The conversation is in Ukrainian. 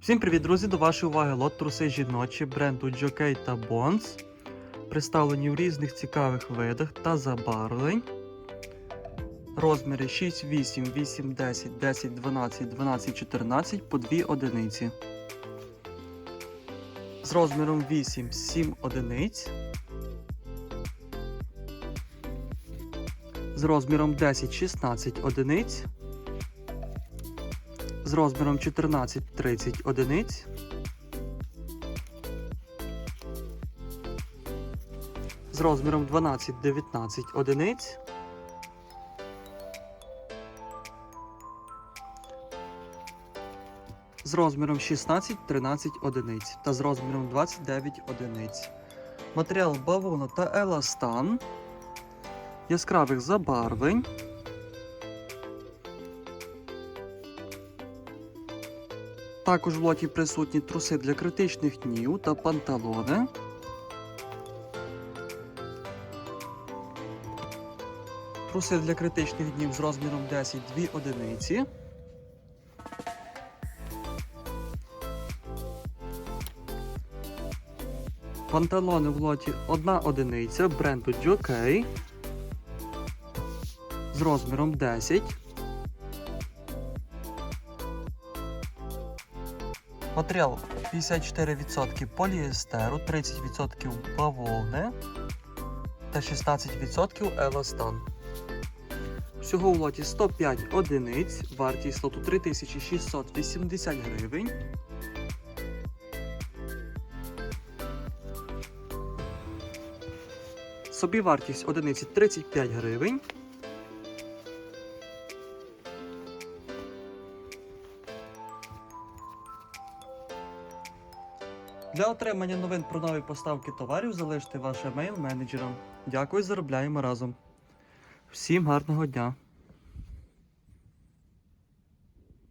Всім привіт, друзі! До вашої уваги лот труси жіночі бренду Jockey та Bonds, представлені в різних цікавих видах та забарвлень. Розміри 6, 8, 8, 10, 10, 12, 12, 14 по 2 одиниці. З розміром 8, 7 одиниць. З розміром 10, 16 одиниць з розміром 14-30 одиниць. З розміром 12-19 одиниць. З розміром 16-13 одиниць та з розміром 29 одиниць. Матеріал бавовна та еластан. Яскравих забарвлень. Також в лоті присутні труси для критичних днів та панталони. Труси для критичних днів з розміром 10 2 одиниці. Панталони в лоті 1 одиниця бренду Jockey з розміром 10. Матеріал 54% поліестеру, 30% бавовни та 16% еластан. Всього у лоті 105 одиниць, вартість лоту 3680 гривень. Собівартість одиниці 35 гривень. Для отримання новин про нові поставки товарів залиште ваш емейл менеджерам. Дякую, заробляємо разом. Всім гарного дня!